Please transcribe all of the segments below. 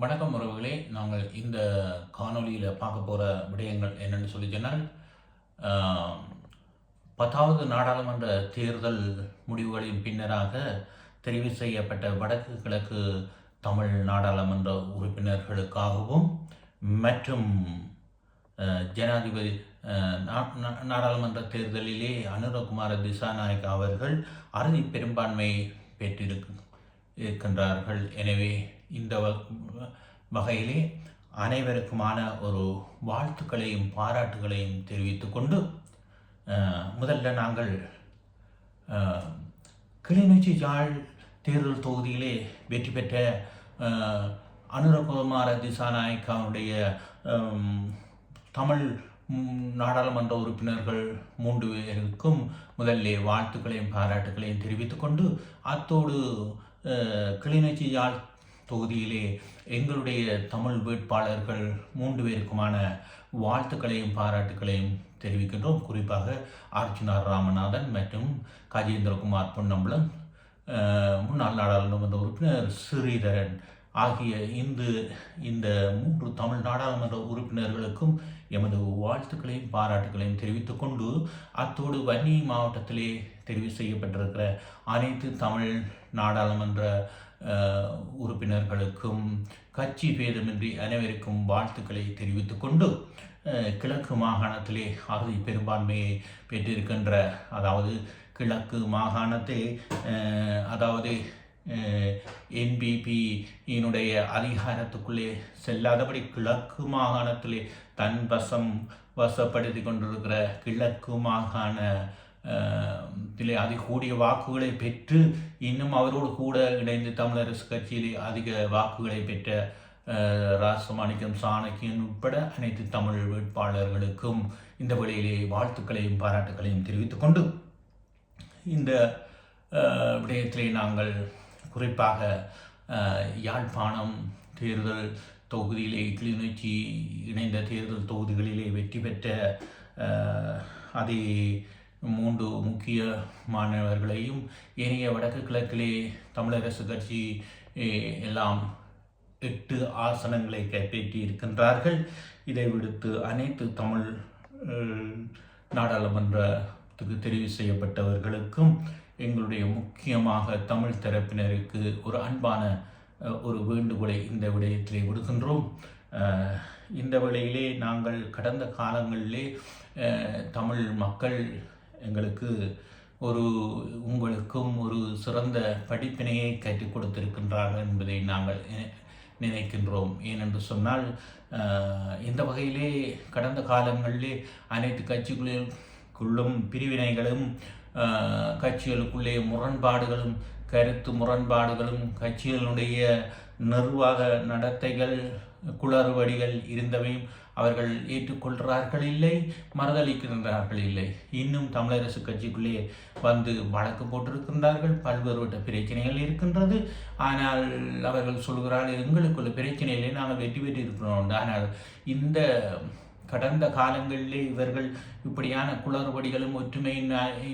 வணக்கம் உறவுகளே. நாங்கள் இந்த காணொளியில் பார்க்க போகிற விடயங்கள் என்னென்னு சொல்லி சொன்னால் பத்தாவது நாடாளுமன்ற தேர்தல் முடிவுகளின் பின்னராக தெரிவு செய்யப்பட்ட வடக்கு கிழக்கு தமிழ் நாடாளுமன்ற உறுப்பினர்களுக்காகவும் மற்றும் ஜனாதிபதி நாடாளுமன்ற தேர்தலிலே அனுரகுமார திசாநாயக் அவர்கள் அறுதி பெரும்பான்மை பெற்றிருக்கு இருக்கின்றார்கள். எனவே இந்த வ- வகையிலே அனைவருக்குமான ஒரு வாழ்த்துக்களையும் பாராட்டுகளையும் தெரிவித்து கொண்டு முதல்ல நாங்கள் கிளிநொச்சி யாழ் தேர்தல் தொகுதியிலே வெற்றி பெற்ற அனுரகுமார திசாநாயக்காவுடைய தமிழ் நாடாளுமன்ற உறுப்பினர்கள் மூன்று பேருக்கும் முதல்ல வாழ்த்துக்களையும் பாராட்டுகளையும் தெரிவித்துக்கொண்டு அத்தோடு கிளிநொச்சி யாழ் தொகுதியிலே எங்களுடைய தமிழ் வேட்பாளர்கள் மூன்று பேருக்குமான வாழ்த்துக்களையும் பாராட்டுகளையும் தெரிவிக்கின்றோம். குறிப்பாக அர்ச்சுனார் ராமநாதன் மற்றும் கஜேந்திரகுமார் பொன்னம்பலம் முன்னாள் நாடாளுமன்ற உறுப்பினர் ஸ்ரீதரன் ஆகிய இந்து இந்த மூன்று தமிழ் நாடாளுமன்ற உறுப்பினர்களுக்கும் எமது வாழ்த்துக்களையும் பாராட்டுகளையும் தெரிவித்துக் கொண்டு அத்தோடு வன்னி மாவட்டத்திலே தெரிவு செய்யப்பட்டிருக்கிற அனைத்து தமிழ் நாடாளுமன்ற உறுப்பினர்களுக்கும் கட்சி பேதமின்றி அனைவருக்கும் வாழ்த்துக்களை தெரிவித்துக் கொண்டு கிழக்கு மாகாணத்திலே அறுதி பெரும்பான்மையை பெற்றிருக்கின்ற அதாவது கிழக்கு மாகாணத்தை அதாவது என்பிபியினுடைய அதிகாரத்துக்குள்ளே செல்லாதபடி கிழக்கு மாகாணத்திலே தன் வசம் வசப்படுத்தி கொண்டிருக்கிற கிழக்கு மாகாண அஹ், திலே அதிகூடிய வாக்குகளை பெற்று இன்னும் அவரோடு கூட இணைந்து தமிழரசு கட்சியிலே அதிக வாக்குகளை பெற்ற ராசமாணிக்கம் சாணக்கியன் உட்பட அனைத்து தமிழ் வேட்பாளர்களுக்கும் இந்த வழியிலே வாழ்த்துக்களையும் பாராட்டுகளையும் தெரிவித்துக் கொண்டு இந்த விடயத்திலே நாங்கள் குறிப்பாக யாழ்ப்பாணம் தேர்தல் தொகுதியிலே கிளிநொச்சி இணைந்த தேர்தல் தொகுதிகளிலே வெற்றி பெற்ற அதே மூன்று முக்கிய மாணவர்களையும் ஏனைய வடக்கு கிழக்கிலே தமிழரசு கட்சி எல்லாம் எட்டு ஆசனங்களை கைப்பற்றி இருக்கின்றார்கள். இதை விடுத்து அனைத்து தமிழ் நாடாளுமன்றத்துக்கு தெரிவு செய்யப்பட்டவர்களுக்கும் எங்களுடைய முக்கியமாக தமிழ் தரப்பினருக்கு ஒரு அன்பான ஒரு வேண்டுகோளை இந்த விடயத்திலே விடுகின்றோம். இந்த வேளையிலே நாங்கள் கடந்த காலங்களிலே தமிழ் மக்கள் எங்களுக்கு ஒரு உங்களுக்கும் ஒரு சிறந்த படிப்பினையை கற்றுக் கொடுத்திருக்கின்றார்கள் என்பதை நாங்கள் நினைக்கின்றோம். ஏனென்று சொன்னால் இந்த வகையிலே கடந்த காலங்களிலே அனைத்து கட்சிகளுக்குள்ளும் பிரிவினைகளும் கட்சிகளுக்குள்ளே முரண்பாடுகளும் கருத்து முரண்பாடுகளும் கட்சிகளுடைய நிர்வாக நடத்தைகள் குளறுபடிகள் இருந்தவையும் அவர்கள் ஏற்றுக்கொள்கிறார்கள் இல்லை மறுதளிக்கின்றார்கள் இல்லை இன்னும் தமிழரசு கட்சிக்குள்ளே வந்து வழக்கு போட்டிருக்கின்றார்கள். பல்வேறுபட்ட பிரச்சனைகள் இருக்கின்றது. ஆனால் அவர்கள் சொல்கிறார்கள் எங்களுக்குள்ள பிரச்சனையிலே நாங்கள் வெற்றி பெற்று இருக்கிறோம் ஆனால் இந்த கடந்த காலங்களிலே இவர்கள் இப்படியான குளறுபடிகளும் ஒற்றுமை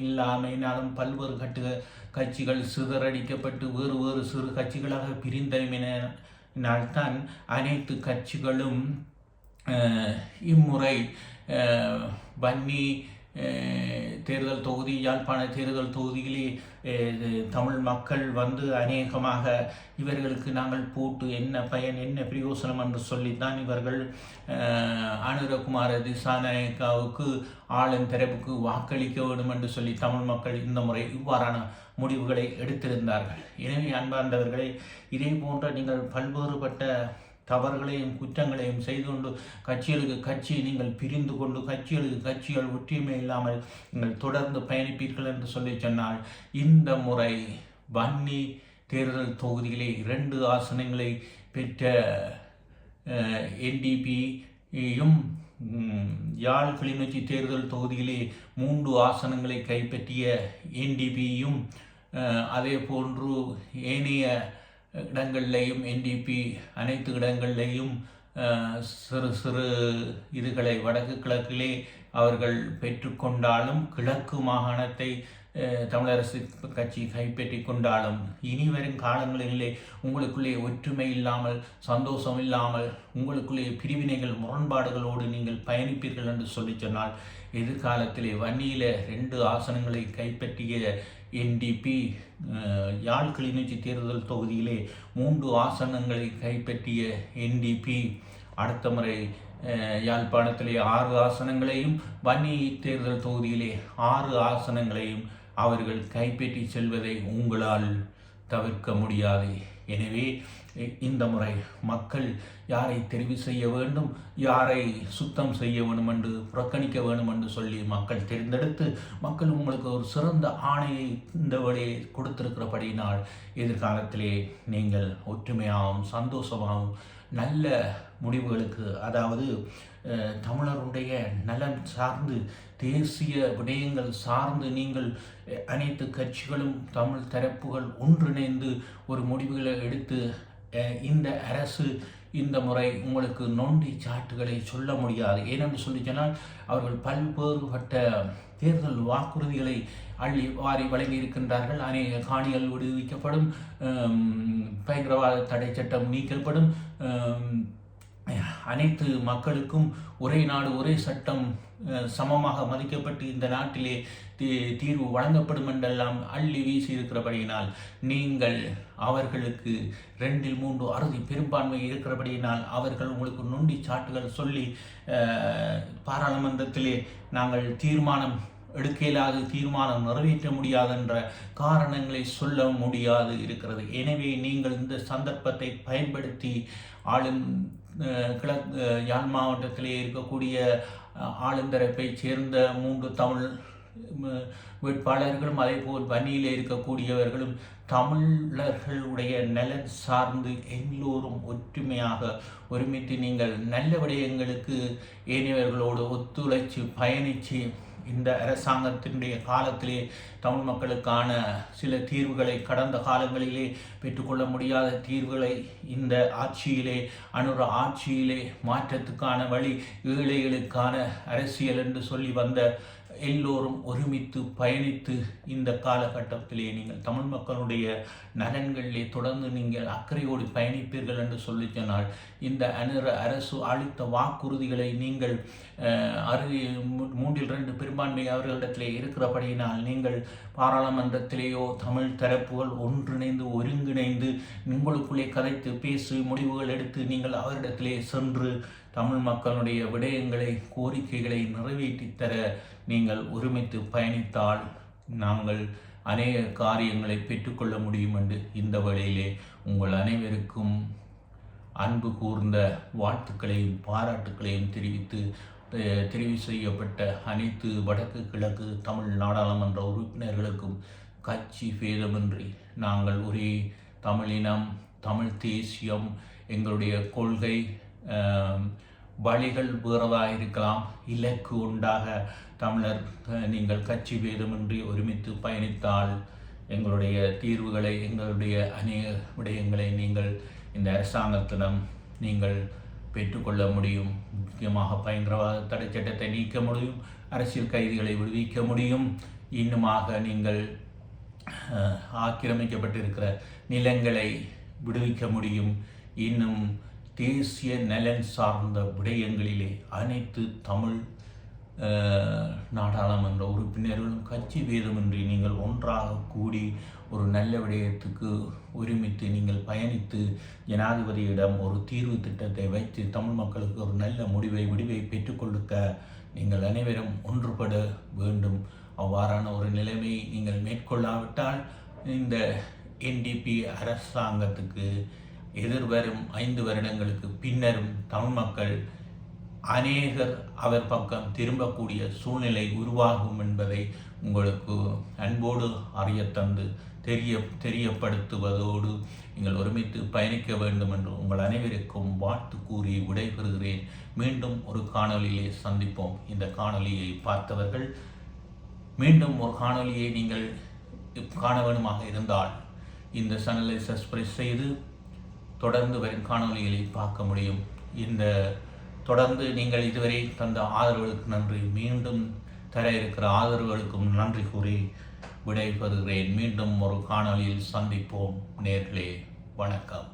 இல்லாமையினாலும் பல்வேறு கட்டு கட்சிகள் சிதறடிக்கப்பட்டு வேறு வேறு சிறு கட்சிகளாக பிரிந்தமையினால்தான் அனைத்து கட்சிகளும் இம்முறை வன்னி தேர்தல் தொகுதி யாழ்ப்பாண தேர்தல் தொகுதியிலே தமிழ் மக்கள் வந்து அநேகமாக இவர்களுக்கு நாங்கள் போட்டு என்ன பயன் என்ன பிரயோசனம் என்று சொல்லித்தான் இவர்கள் அஹ், அனுரகுமார திசாநாயக்காவுக்கு ஆளும் தரப்புக்கு வாக்களிக்க வேண்டும் என்று சொல்லி தமிழ் மக்கள் இந்த முறை இவ்வாறான முடிவுகளை எடுத்திருந்தார்கள். எனவே அன்பார்ந்தவர்களே இதே போன்ற நீங்கள் பல்வேறுபட்ட தவறுகளையும் குற்றங்களையும் செய்து கொண்டு கட்சிகளுக்கு கட்சி நீங்கள் பிரிந்து கொண்டு கட்சிகளுக்கு கட்சிகள் ஒற்றுமை இல்லாமல் நீங்கள் தொடர்ந்து பயணிப்பீர்கள் என்று சொல்லி சொன்னால் இந்த முறை வன்னி தேர்தல் தொகுதியிலே இரண்டு ஆசனங்களை பெற்ற என்டிபியும் யாழ் கிளிநொச்சி தேர்தல் தொகுதியிலே மூன்று ஆசனங்களை கைப்பற்றிய என்டிபியும் அதே போன்று ஏனைய இடங்கள்லையும் என்டிபி அனைத்து இடங்கள்லையும் சிறு சிறு இதுகளை வடக்கு கிழக்கிலே அவர்கள் பெற்றுக்கொண்டாலும் கிழக்கு மாகாணத்தை தமிழரசு கட்சி கைப்பற்றி கொண்டாலும் இனி வரும் காலங்களிலே உங்களுக்குள்ளே ஒற்றுமை இல்லாமல் சந்தோஷம் இல்லாமல் உங்களுக்குள்ளே பிரிவினைகள் முரண்பாடுகளோடு நீங்கள் பயணிப்பீர்கள் என்று சொல்லி சொன்னால் எதிர்காலத்திலே வன்னியில் ரெண்டு ஆசனங்களை கைப்பற்றிய என்டிபி யாழ் கிளிநொச்சி தேர்தல் தொகுதியிலே மூன்று ஆசனங்களை கைப்பற்றிய என்டிபி அடுத்த முறை யாழ்ப்பாணத்திலே ஆறு ஆசனங்களையும் வன்னி தேர்தல் தொகுதியிலே ஆறு ஆசனங்களையும் அவர்கள் கைப்பற்றி செல்வதை உங்களால் தவிர்க்க முடியாது. எனவே இ- இந்த முறை மக்கள் யாரை தெரிவு செய்ய வேண்டும் யாரை சுத்தம் செய்ய வேண்டும் என்று புறக்கணிக்க வேண்டும் என்று சொல்லி மக்கள் தேர்ந்தெடுத்து மக்கள் உங்களுக்கு ஒரு சிறந்த ஆணையை இந்த வழியை கொடுத்திருக்கிறபடியினால் எதிர்காலத்திலே நீங்கள் ஒற்றுமையாகவும் சந்தோஷமாகவும் நல்ல முடிவுகளுக்கு அதாவது தமிழருடைய நலன் சார்ந்து தேசிய விடயங்கள் சார்ந்து நீங்கள் அனைத்து கட்சிகளும் தமிழ் தரப்புகள் ஒன்றிணைந்து ஒரு முடிவுகளை எடுத்து இந்த அரசு இந்த முறை உங்களுக்கு நொண்டி சாட்டுகளை சொல்ல முடியாது. ஏனென்று சொல்லி சொன்னால் அவர்கள் பல்வேறுபட்ட தேர்தல் வாக்குறுதிகளை அள்ளி வாரி வழங்கி இருக்கின்றார்கள் அநேக காணிகள் விடுவிக்கப்படும் பயங்கரவாத தடை சட்டம் நீக்கப்படும் அனைத்து மக்களுக்கும் ஒரே நாடு ஒரே சட்டம் சமமாக மதிக்கப்பட்டு இந்த நாட்டிலே தீ- தீர்வு வழங்கப்படும் என்றெல்லாம் அள்ளி வீசி இருக்கிறபடியினால் நீங்கள் அவர்களுக்கு ரெண்டில் மூன்று அறுதி பெரும்பான்மை இருக்கிறபடியினால் அவர்கள் உங்களுக்கு நொண்டி சாட்டுகள் சொல்லி பாராளுமன்றத்திலே நாங்கள் தீர்மானம் எடுக்கலாது தீர்மானம் நிறைவேற்ற முடியாது என்ற காரணங்களை சொல்ல முடியாது இருக்கிறது. எனவே நீங்கள் இந்த சந்தர்ப்பத்தை பயன்படுத்தி ஆளும் கிழக்கு யாழ் மாவட்டத்திலே இருக்கக்கூடிய ஆளுந்தரப்பைச் ஆளுந்தரப்பை சேர்ந்த மூன்று தமிழ் வேட்பாளர்களும் அதேபோல் வன்னியில் இருக்கக்கூடியவர்களும் தமிழர்களுடைய நலன் சார்ந்து எல்லோரும் ஒற்றுமையாக ஒருமித்து நீங்கள் நல்ல விடயங்களுக்கு ஏனையவர்களோடு ஒத்துழைச்சு பயணித்து இந்த அரசாங்கத்தினுடைய காலத்திலே தமிழ் மக்களுக்கான சில தீர்வுகளை கடந்த காலங்களிலே பெற்றுக்கொள்ள முடியாத தீர்வுகளை இந்த ஆட்சியிலே அனுர ஆட்சியிலே மாற்றத்துக்கான வழி ஏழைகளுக்கான அரசியல் என்று சொல்லி வந்த எல்லோரும் ஒருமித்து பயணித்து இந்த காலகட்டத்திலே நீங்கள் தமிழ் மக்களுடைய நலன்களிலே தொடர்ந்து நீங்கள் அக்கறையோடு பயணிப்பீர்கள் என்று சொல்லி சொன்னால் இந்த அனுர அரசு அளித்த வாக்குறுதிகளை நீங்கள் அஹ், அறு மூ- மூன்றில் ரெண்டு பெரும்பான்மை அவர்களிடத்திலே இருக்கிறபடியினால் நீங்கள் பாராளுமன்றத்திலேயோ தமிழ் தரப்புகள் ஒன்றிணைந்து ஒருங்கிணைந்து உங்களுக்குள்ளே கதைத்து பேசி முடிவுகள் எடுத்து நீங்கள் அவரிடத்திலே சென்று தமிழ் மக்களுடைய விடயங்களை கோரிக்கைகளை நிறைவேற்றித் தர நீங்கள் ஒருமித்து பயணித்தால் நாங்கள் அநேக காரியங்களை பெற்றுக்கொள்ள முடியும் என்று இந்த வழியிலே உங்கள் அனைவருக்கும் அன்பு கூர்ந்த வாழ்த்துக்களையும் பாராட்டுக்களையும் தெரிவித்து தெரிவு செய்யப்பட்ட அனைத்து வடக்கு கிழக்கு தமிழ் நாடாளுமன்ற உறுப்பினர்களுக்கும் கட்சி பேதமின்றி நாங்கள் ஒரே தமிழினம் தமிழ் தேசியம் எங்களுடைய கொள்கை வழிகள் வேறதாக இருக்கலாம் இலக்கு உண்டாக தமிழர் நீங்கள் கட்சி பேதமின்றி ஒருமித்து பயணித்தால் எங்களுடைய தீர்வுகளை எங்களுடைய அநேக விடயங்களை நீங்கள் இந்த அரசாங்கத்திடம் நீங்கள் பெற்றுக்கொள்ள முடியும். முக்கியமாக பயங்கரவாத தடை சட்டத்தை நீக்க முடியும். அரசியல் கைதிகளை விடுவிக்க முடியும். இன்னுமாக நீங்கள் ஆக்கிரமிக்கப்பட்டிருக்கிற நிலங்களை விடுவிக்க முடியும். இன்னும் தேசிய நலன் சார்ந்த விடயங்களிலே அனைத்து தமிழ் நாடாளுமன்ற உறுப்பினர்களும் கட்சி வேதமின்றி நீங்கள் ஒன்றாக கூடி ஒரு நல்ல விடயத்துக்கு ஒருமித்து நீங்கள் பயணித்து ஜனாதிபதியிடம் ஒரு தீர்வு திட்டத்தை வைத்து தமிழ் மக்களுக்கு ஒரு நல்ல முடிவை விடிவை பெற்றுக்கொடுக்க நீங்கள் அனைவரும் ஒன்றுபட வேண்டும். அவ்வாறான ஒரு நிலைமை நீங்கள் மேற்கொள்ளாவிட்டால் இந்த என்டிபி அரசாங்கத்துக்கு எதிர்வரும் ஐந்து வருடங்களுக்கு பின்னரும் தமிழ் மக்கள் அநேகர் அவர் பக்கம் திரும்பக்கூடிய சூழ்நிலை உருவாகும் என்பதை உங்களுக்கு அன்போடு அறியத் தந்து தெரிய தெரியப்படுத்துவதோடு நீங்கள் ஒருமித்து பயணிக்க வேண்டும் என்று உங்கள் அனைவருக்கும் வாழ்த்து கூறி விடைபெறுகிறேன். மீண்டும் ஒரு காணொலியிலே சந்திப்போம். இந்த காணொளியை பார்த்தவர்கள் மீண்டும் ஒரு காணொளியை நீங்கள் காண வேணுமாக இருந்தால் இந்த சேனலை சப்ஸ்கிரைப் செய்து தொடர்ந்து வரும் காணொலிகளை பார்க்க முடியும். இந்த தொடர்ந்து நீங்கள் இதுவரை தந்த ஆதரவுகளுக்கு நன்றி. மீண்டும் தர இருக்கிற ஆதரவுகளுக்கும் நன்றி கூறி விடைபெறுகிறேன். மீண்டும் ஒரு காணொலியில் சந்திப்போம் நேர்களே. வணக்கம்.